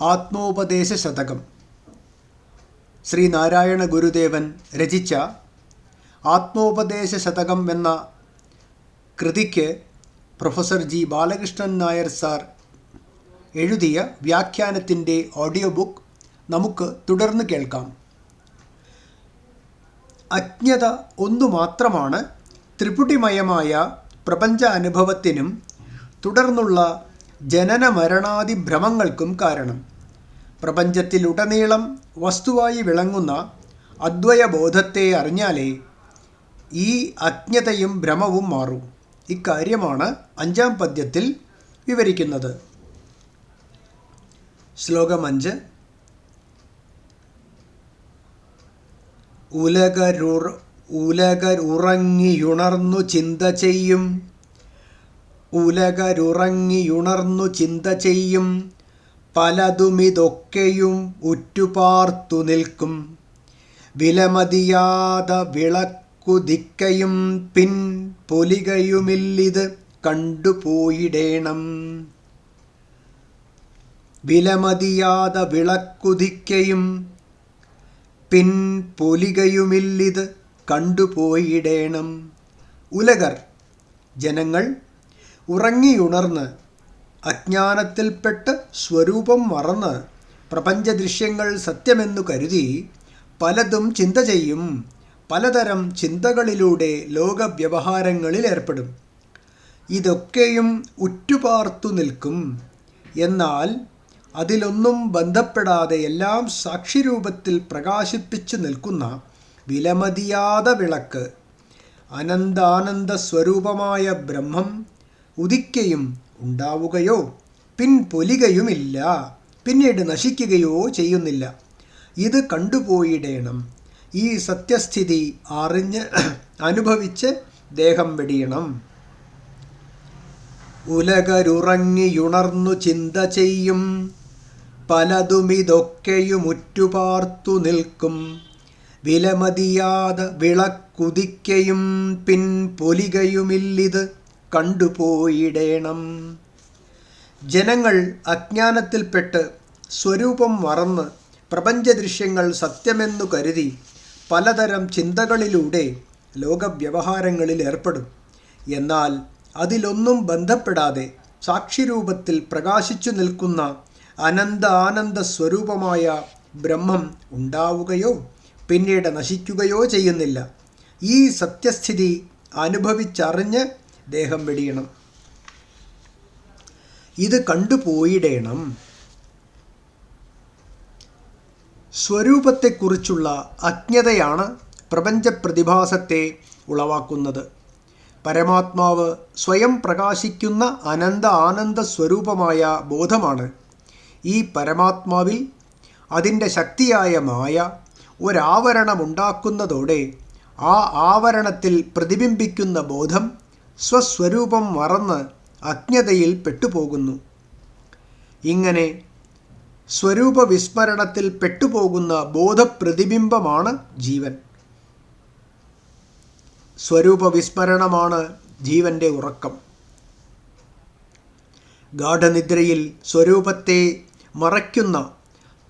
ആത്മോപദേശ ശതകം ശ്രീനാരായണ ഗുരുദേവൻ രചിച്ച ആത്മോപദേശ ശതകം എന്ന കൃതിക്ക് professor G. Balakrishnan Nair sir എഴുതിയ വ്യാഖ്യാനത്തിന്റെ ഓഡിയോ ബുക്ക് നമുക്ക് തുടർന്ന് കേൾക്കാം. അജ്ഞത ഒന്നു മാത്രമാണ് ത്രിപുടിമയമായ പ്രപഞ്ച അനുഭവത്തിനും തുടർന്നുള്ള ജനന മരണാദി ഭ്രമങ്ങൾക്കും കാരണം. പ്രപഞ്ചത്തിലുടനീളം വസ്തുവായി വിളങ്ങുന്ന അദ്വയബോധത്തെ അറിഞ്ഞാലേ ഈ അജ്ഞതയും ഭ്രമവും മാറും. ഇക്കാര്യമാണ് അഞ്ചാം പദ്യത്തിൽ വിവരിക്കുന്നത്. ശ്ലോകം അഞ്ച്. ഉലകരുർ ഉലകരുറങ്ങിയുണർന്നു ചിന്ത ചെയ്യും. ഉലകരുറങ്ങിയുണർന്നു ചിന്ത ചെയ്യും. പലതുമിതൊക്കെയും ഉറ്റുപാർത്തു നിൽക്കും. വിലമതിയാത വിളക്കുതിക്കയും പിൻ പൊലികയുമില്ലിത് കണ്ടുപോയിടേണം. വിലമതിയാത വിളക്കുതിക്കയും പിൻ പൊലികയുമില്ലിത് കണ്ടുപോയിടേണം. ഉലകർ ജനങ്ങൾ ഉറങ്ങിയുണർന്ന് അജ്ഞാനത്തിൽപ്പെട്ട് സ്വരൂപം മറന്ന് പ്രപഞ്ചദൃശ്യങ്ങൾ സത്യമെന്നു കരുതി പലതും ചിന്ത ചെയ്യും. പലതരം ചിന്തകളിലൂടെ ലോകവ്യവഹാരങ്ങളിൽ ഏർപ്പെടും. ഇതൊക്കെയും ഉറ്റുപാർത്തു നിൽക്കും. എന്നാൽ അതിലൊന്നും ബന്ധപ്പെടാതെ എല്ലാം സാക്ഷിരൂപത്തിൽ പ്രകാശിപ്പിച്ചു നിൽക്കുന്ന വിലമതിയാത വിളക്ക് അനന്താനന്ദ സ്വരൂപമായ ബ്രഹ്മം ഉദിക്കയും ഉണ്ടാവുകയോ പിൻപൊലികയുമില്ല പിന്നീട് നശിക്കുകയോ ചെയ്യുന്നില്ല. ഇത് കണ്ടുപോയിടേണം. ഈ സത്യസ്ഥിതി അറിഞ്ഞ് അനുഭവിച്ച് ദേഹം വെടിയണം. ഉലകരുറങ്ങിയുണർന്നു ചിന്ത ചെയ്യും. പലതുമിതൊക്കെയും ഉറ്റുപാർത്തു നിൽക്കും. വിലമതിയാതെ വിളക്കുതിക്കയും പിൻ പൊലികയുമില്ലിത്. കണ്ടുപോയിടേണം. ജനങ്ങൾ അജ്ഞാനത്തിൽപ്പെട്ട് സ്വരൂപം മറന്ന് പ്രപഞ്ചദൃശ്യങ്ങൾ സത്യമെന്നു കരുതി പലതരം ചിന്തകളിലൂടെ ലോകവ്യവഹാരങ്ങളിൽ ഏർപ്പെടും. എന്നാൽ അതിലൊന്നും ബന്ധപ്പെടാതെ സാക്ഷിരൂപത്തിൽ പ്രകാശിച്ചു നിൽക്കുന്ന അനന്ത ആനന്ദ സ്വരൂപമായ ബ്രഹ്മം ഉണ്ടാവുകയോ പിന്നീട് നശിക്കുകയോ ചെയ്യുന്നില്ല. ഈ സത്യസ്ഥിതി അനുഭവിച്ചറിഞ്ഞ് ദേഹം വെടിയണം. ഇത് കണ്ടുപോയിടേണം. സ്വരൂപത്തെക്കുറിച്ചുള്ള അജ്ഞതയാണ് പ്രപഞ്ച പ്രതിഭാസത്തെ ഉളവാക്കുന്നത്. പരമാത്മാവ് സ്വയം പ്രകാശിക്കുന്ന അനന്ത ആനന്ദ സ്വരൂപമായ ബോധമാണ്. ഈ പരമാത്മാവിൽ അതിന്റെ ശക്തിയായ മായ ഒരാവരണമുണ്ടാക്കുന്നതോടെ ആ ആവരണത്തിൽ പ്രതിബിംബിക്കുന്ന ബോധം സ്വസ്വരൂപം മറന്ന് അജ്ഞതയിൽ പെട്ടുപോകുന്നു. ഇങ്ങനെ സ്വരൂപ വിസ്മരണത്തിൽ പെട്ടുപോകുന്ന ബോധപ്രതിബിംബമാണ് ജീവൻ. സ്വരൂപ വിസ്മരണമാണ് ജീവന്റെ ഉറക്കം. ഗാഠനിദ്രയിൽ സ്വരൂപത്തെ മറയ്ക്കുന്ന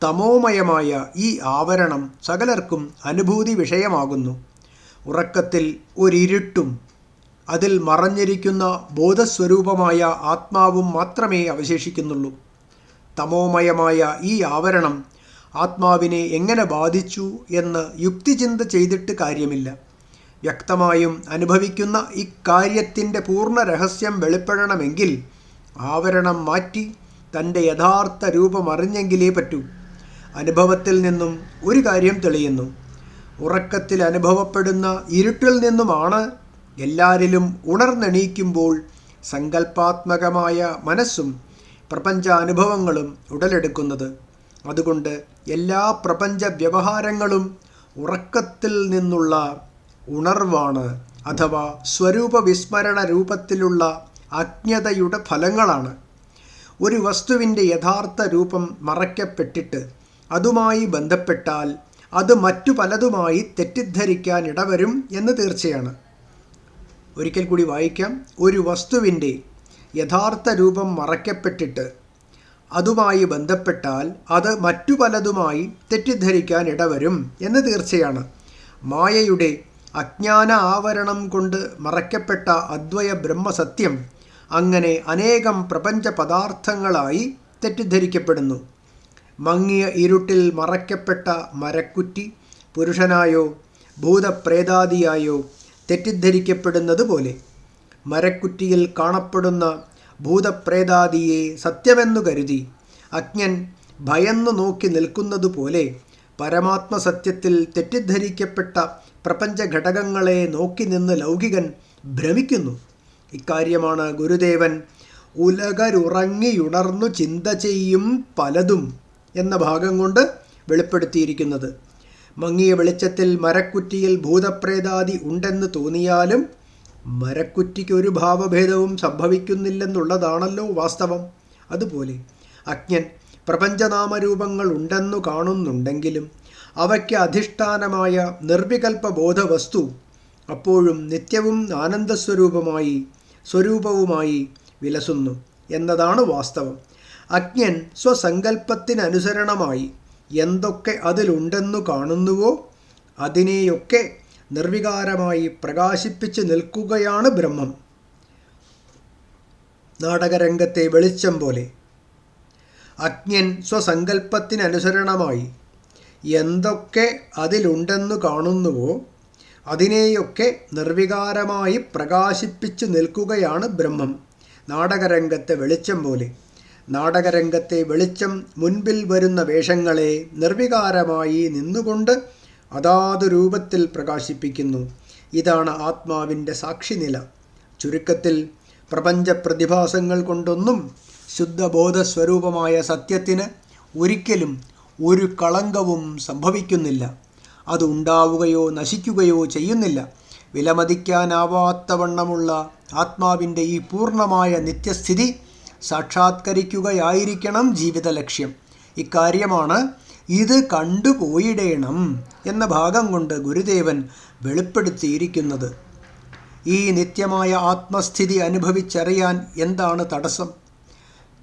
തമോമയമായ ഈ ആവരണം സകലർക്കും അനുഭൂതി വിഷയമാകുന്നു. ഉറക്കത്തിൽ ഒരിരുട്ടും അതിൽ മറഞ്ഞിരിക്കുന്ന ബോധസ്വരൂപമായ ആത്മാവും മാത്രമേ അവശേഷിക്കുന്നുള്ളൂ. തമോമയമായ ഈ ആവരണം ആത്മാവിനെ എങ്ങനെ ബാധിച്ചു എന്ന് യുക്തിചിന്ത ചെയ്തിട്ട് കാര്യമില്ല. വ്യക്തമായും അനുഭവിക്കുന്ന ഇക്കാര്യത്തിന്റെ പൂർണ രഹസ്യം വെളിപ്പെടണമെങ്കിൽ ആവരണം മാറ്റി തന്റെ യഥാർത്ഥ രൂപം അറിഞ്ഞെങ്കിലേ പറ്റൂ. അനുഭവത്തിൽ നിന്നും ഒരു കാര്യം തെളിയുന്നു. ഉറക്കത്തിൽ അനുഭവപ്പെടുന്ന ഇരുട്ടിൽ നിന്നുമാണ് എല്ലാരിലും ഉണർന്നെണീക്കുമ്പോൾ സങ്കല്പാത്മകമായ മനസ്സും പ്രപഞ്ചാനുഭവങ്ങളും ഉടലെടുക്കുന്നത്. അതുകൊണ്ട് എല്ലാ പ്രപഞ്ച വ്യവഹാരങ്ങളും ഉറക്കത്തിൽ നിന്നുള്ള ഉണർവാണ് അഥവാ സ്വരൂപ വിസ്മരണ രൂപത്തിലുള്ള അജ്ഞതയുടെ ഫലങ്ങളാണ്. ഒരു വസ്തുവിന്റെ യഥാർത്ഥ രൂപം മറയ്ക്കപ്പെട്ടിട്ട് അതുമായി ബന്ധപ്പെട്ടാൽ അത് മറ്റു പലതുമായി തെറ്റിദ്ധരിക്കാൻ ഇടവരും എന്ന് തീർച്ചയാണ്. ഒരിക്കൽ കൂടി വായിക്കാം. ഒരു വസ്തുവിന്റെ യഥാർത്ഥ രൂപം മറയ്ക്കപ്പെട്ടിട്ട് അതുമായി ബന്ധപ്പെട്ടാൽ അത് മറ്റു പലതുമായി തെറ്റിദ്ധരിക്കാൻ ഇടവരും എന്ന് തീർച്ചയാണ്. മായയുടെ അജ്ഞാന ആവരണം കൊണ്ട് മറയ്ക്കപ്പെട്ട അദ്വയ ബ്രഹ്മസത്യം അങ്ങനെ അനേകം പ്രപഞ്ച പദാർത്ഥങ്ങളായി തെറ്റിദ്ധരിക്കപ്പെടുന്നു. മങ്ങിയ ഇരുട്ടിൽ മറയ്ക്കപ്പെട്ട മരക്കുറ്റി പുരുഷനായോ ഭൂതപ്രേതാദിയായോ തെറ്റിദ്ധരിക്കപ്പെടുന്നത് പോലെ മരക്കുറ്റിയിൽ കാണപ്പെടുന്ന ഭൂതപ്രേതാദിയെ സത്യമെന്നു കരുതി അജ്ഞൻ ഭയന്നു നോക്കി നിൽക്കുന്നതുപോലെ പരമാത്മസത്യത്തിൽ തെറ്റിദ്ധരിക്കപ്പെട്ട പ്രപഞ്ചഘടകങ്ങളെ നോക്കി നിന്ന് ലൗകികൻ ഭ്രമിക്കുന്നു. ഇക്കാര്യമാണ് ഗുരുദേവൻ ഉലകരുറങ്ങിയുണർന്നു ചിന്ത ചെയ്യും പലതും എന്ന ഭാഗം കൊണ്ട് വെളിപ്പെടുത്തിയിരിക്കുന്നത്. മങ്ങിയ വെളിച്ചത്തിൽ മരക്കുറ്റിയിൽ ഭൂതപ്രേതാദി ഉണ്ടെന്ന് തോന്നിയാലും മരക്കുറ്റിക്ക് ഒരു ഭാവഭേദവും സംഭവിക്കുന്നില്ലെന്നുള്ളതാണല്ലോ വാസ്തവം. അതുപോലെ അജ്ഞൻ പ്രപഞ്ചനാമരൂപങ്ങൾ ഉണ്ടെന്നു കാണുന്നുണ്ടെങ്കിലും അവയ്ക്ക് അധിഷ്ഠാനമായ നിർവികൽപ്പ ബോധവസ്തു അപ്പോഴും നിത്യവും ആനന്ദസ്വരൂപമായി സ്വരൂപവുമായി വിലസുന്നു എന്നതാണ് വാസ്തവം. അജ്ഞൻ സ്വസങ്കല്പത്തിനനുസരണമായി എന്തൊക്കെ അതിലുണ്ടെന്നു കാണുന്നുവോ അതിനെയൊക്കെ നിർവികാരമായി പ്രകാശിപ്പിച്ച് നിൽക്കുകയാണ് ബ്രഹ്മം. നാടകരംഗത്തെ വെളിച്ചം പോലെ. അജ്ഞൻ സ്വസങ്കല്പത്തിനനുസരണമായി എന്തൊക്കെ അതിലുണ്ടെന്നു കാണുന്നുവോ അതിനെയൊക്കെ നിർവികാരമായി പ്രകാശിപ്പിച്ചു നിൽക്കുകയാണ് ബ്രഹ്മം. നാടകരംഗത്തെ വെളിച്ചം പോലെ. നാടകരംഗത്തെ വെളിച്ചം മുൻപിൽ വരുന്ന വേഷങ്ങളെ നിർവികാരമായി നിന്നുകൊണ്ട് അതാതു രൂപത്തിൽ പ്രകാശിപ്പിക്കുന്നു. ഇതാണ് ആത്മാവിന്റെ സാക്ഷിനില. ചുരുക്കത്തിൽ പ്രപഞ്ച പ്രതിഭാസങ്ങൾ കൊണ്ടൊന്നും ശുദ്ധബോധസ്വരൂപമായ സത്യത്തിന് ഒരിക്കലും ഒരു കളങ്കവും സംഭവിക്കുന്നില്ല. അത് ഉണ്ടാവുകയോ നശിക്കുകയോ ചെയ്യുന്നില്ല. വിലമതിക്കാനാവാത്തവണ്ണമുള്ള ആത്മാവിന്റെ ഈ പൂർണമായ നിത്യസ്ഥിതി സാക്ഷാത്കരിക്കുകയായിരിക്കണം ജീവിത ലക്ഷ്യം ഇക്കാര്യമാണ് ഇത് കണ്ടുപോയിടേണം എന്ന ഭാഗം കൊണ്ട് ഗുരുദേവൻ വെളിപ്പെടുത്തിയിരിക്കുന്നത്. ഈ നിത്യമായ ആത്മസ്ഥിതി അനുഭവിച്ചറിയാൻ എന്താണ് തടസ്സം?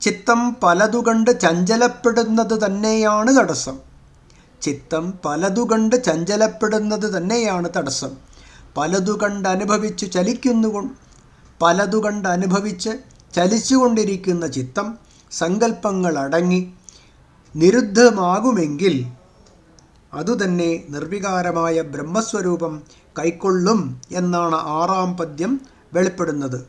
ചിത്തം പലതുകണ്ട് ചഞ്ചലപ്പെടുന്നത് തന്നെയാണ് തടസ്സം. ചിത്തം പലതുകണ്ട് ചഞ്ചലപ്പെടുന്നത് തന്നെയാണ് തടസ്സം. പലതുകണ്ട് അനുഭവിച്ച് ചലിക്കുന്നു പലതുകണ്ട് അനുഭവിച്ച് ചലിച്ചുകൊണ്ടിരിക്കുന്ന ചിത്തം സങ്കല്പങ്ങൾ അടങ്ങി നിരുദ്ധമാകുമെങ്കിൽ അതുതന്നെ നിർവികാരമായ ബ്രഹ്മസ്വരൂപം കൈക്കൊള്ളും എന്നാണ് ആറാം പദ്യം വെളിപ്പെടുന്നത്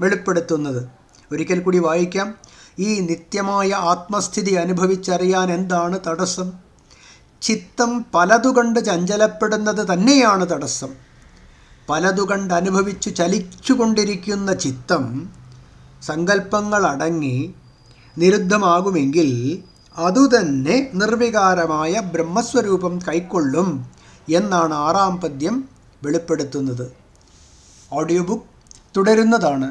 വെളിപ്പെടുത്തുന്നത്. ഒരിക്കൽ കൂടി വായിക്കാം. ഈ നിത്യമായ ആത്മസ്ഥിതി അനുഭവിച്ചറിയാൻ എന്താണ് തടസ്സം? ചിത്തം പലതുകണ്ട് ചഞ്ചലപ്പെടുന്നത് തന്നെയാണ് തടസ്സം. പലതുകണ്ട് അനുഭവിച്ചു ചലിച്ചുകൊണ്ടിരിക്കുന്ന ചിത്തം സങ്കല്പങ്ങൾ അടങ്ങി നിരുദ്ധമാകുമെങ്കിൽ അതുതന്നെ നിർവികാരമായ ബ്രഹ്മസ്വരൂപം കൈക്കൊള്ളും എന്നാണ് ആറാം പദ്യം വെളിപ്പെടുത്തുന്നത്. Audio book തുടരുന്നതാണ്.